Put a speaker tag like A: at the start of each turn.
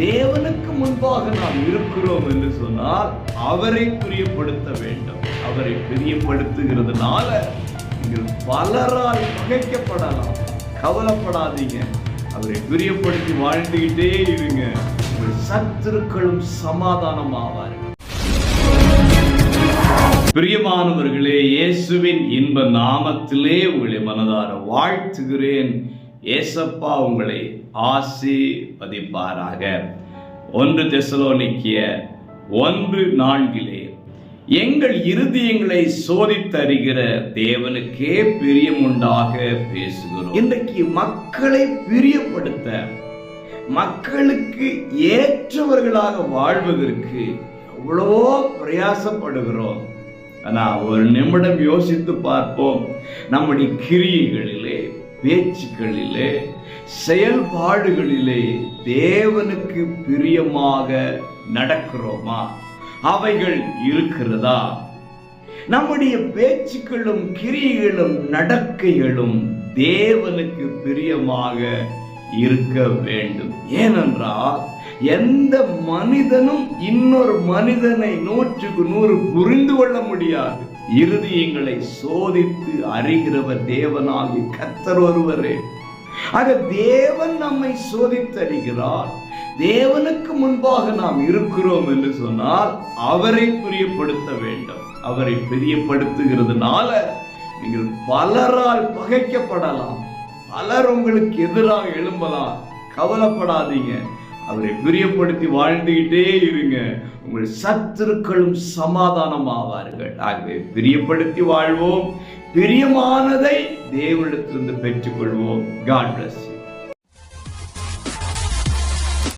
A: தேவனுக்கு முன்பாக நாம் இருக்கிறோம் என்று சொன்னால் அவரை பிரியப்படுத்த வேண்டும். அவரை பிரியப்படுத்துகிறதுனால நீங்கள் பலரால் பகைக்கப்படலாம் கவலைப்படாதீங்க. அவரை பிரியப்படுத்தி வாழ்ந்துகிட்டே இருங்க. உங்கள் சத்துருக்களும் சமாதானமாவார்கள். பிரியமானவர்களே இயேசுவின் இன்ப நாமத்திலே உங்களை மனதார வாழ்த்துகிறேன். ஏசப்பா உங்களை ஆசீர்வதிப்பாராக. ஒன்று தெசலோனிக்கிய ஒன்று நான்கிலே எங்கள் இருதயங்களை சோதித்தறிகிற தேவனுக்கே பிரியம் உண்டாக பேசுகிறோம். இன்றைக்கு மக்களை பிரியப்படுத்த மக்களுக்கு ஏற்றவர்களாக வாழ்வதற்கு எவ்வளவோ பிரயாசப்படுகிறோம். ஆனால் ஒரு நிமிடம் யோசித்து பார்ப்போம். நம்முடைய கிரியைகளிலே பேச்சுக்களிலே செயல்பாடுகளிலே தேவனுக்கு பிரியமாக நடக்கிறோமா? அவைகள் இருக்கிறதா? நம்முடைய பேச்சுக்களும் கிரியைகளும் நடக்கைகளும் தேவனுக்கு பிரியமாக இருக்க வேண்டும். ஏனென்றால் எந்த மனிதனும் இன்னொரு மனிதனை நூற்றுக்கு நூறு புரிந்து கொள்ள முடியாது. இருதயங்களை சோதித்து அறிகிறவர் தேவனாகி கத்தர் ஒருவரே. ஆக தேவன் நம்மை சோதித்தறிகிறார். தேவனுக்கு முன்பாக நாம் இருக்கிறோம் என்று சொன்னால் அவரை பிரியப்படுத்த வேண்டும். அவரை பிரியப்படுத்துகிறதுனால நீங்கள் பலரால் பகைக்கப்படலாம். பலர் உங்களுக்கு எதிராக எழும்பலாம். கவலைப்படாதீங்க. அவரை பிரியப்படுத்தி வாழ்ந்துகிட்டே இருங்க. உங்கள் சத்துருக்களும் சமாதானம் ஆவார்கள் ஆகவே பிரியப்படுத்தி வாழ்வோம். பிரியமானதை தேவனிடத்திலிருந்து பெற்றுக்கொள்வோம். God plus